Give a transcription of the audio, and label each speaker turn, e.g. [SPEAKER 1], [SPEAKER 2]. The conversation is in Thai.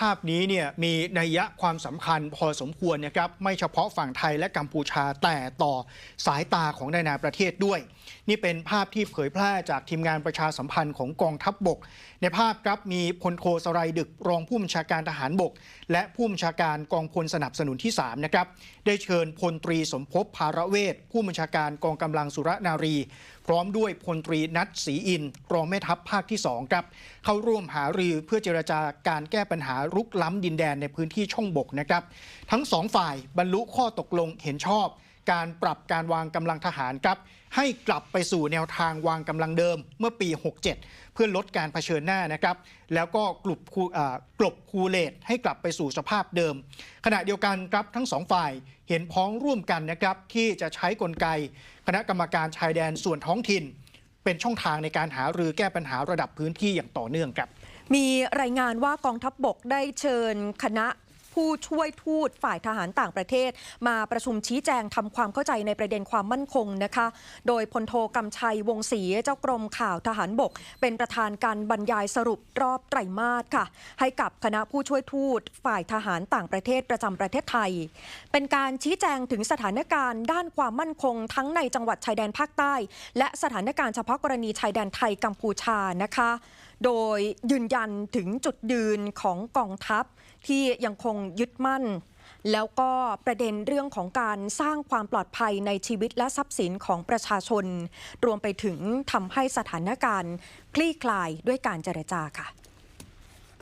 [SPEAKER 1] ภาพนี้เนี่ยมีนัยยะความสำคัญพอสมควรนะครับไม่เฉพาะฝั่งไทยและกัมพูชาแต่ต่อสายตาของนานาประเทศด้วย นี่เป็นภาพที่เผยแพร่จากทีมงานประชาสัมพันธ์ของกองทัพบบก ในภาพครับมีพลโทสไรดึกรองผู้บัญชาการทหารบก และผู้บัญชาการกองพลสนับสนุนที่3นะครับได้เชิญพลตรีสมภพภาระเวทผู้บัญชาการกองกำลังสุรนารี พร้อมด้วยพลตรีนัทศรีอินทร์รองแม่ทัพภาคที่2ครับเข้าร่วมหารือเพื่อเจรจาการแก้ปัญหารุกล้ำดินแดนในพื้นที่ช่องบกนะครับทั้งสองฝ่ายบรรลุข้อตกลงเห็นชอบ การปรับการวางกำลังทหารครับให้กลับไปสู่แนวทางวางกำลังเดิมเมื่อปี 67 เพื่อลดการเผชิญหน้านะครับ แล้วก็กลบคูอ่ากลบคูเลตให้กลับไปสู่สภาพเดิม ขณะเดียวกันครับทั้งสองฝ่ายเห็นพ้องร่วมกันนะครับ ที่จะใช้กลไก คณะกรรมการชายแดนส่วนท้องถิ่น เป็นช่องทางในการหารือแก้ปัญหาระดับพื้นที่อย่างต่อเนื่องครับ
[SPEAKER 2] มีรายงานว่ากองทัพบบกได้เชิญคณะผู้ช่วยทูตฝ่ายทหารต่างประเทศ มาประชุมชี้แจงทำความเข้าใจในประเด็นความมั่นคงนะคะ โดยพลโทกำชัยวงศรีเจ้ากรมข่าวทหารบก เป็นประธานการบรรยายสรุปรอบไตรมาสค่ะ ให้กับคณะผู้ช่วยทูตฝ่ายทหารต่างประเทศประจำประเทศไทย เป็นการชี้แจงถึงสถานการณ์ด้านความมั่นคง ทั้งในจังหวัดชายแดนภาคใต้ และสถานการณ์เฉพาะกรณีชายแดนไทยกัมพูชานะคะ โดยยืนยันถึงจุดยืนของกองทัพที่ยังคงยึดมั่น แล้วก็ประเด็นเรื่องของการสร้างความปลอดภัยในชีวิตและทรัพย์สินของประชาชน รวมไปถึงทำให้สถานการณ์ คลี่คลายด้วยการเจรจาค่ะ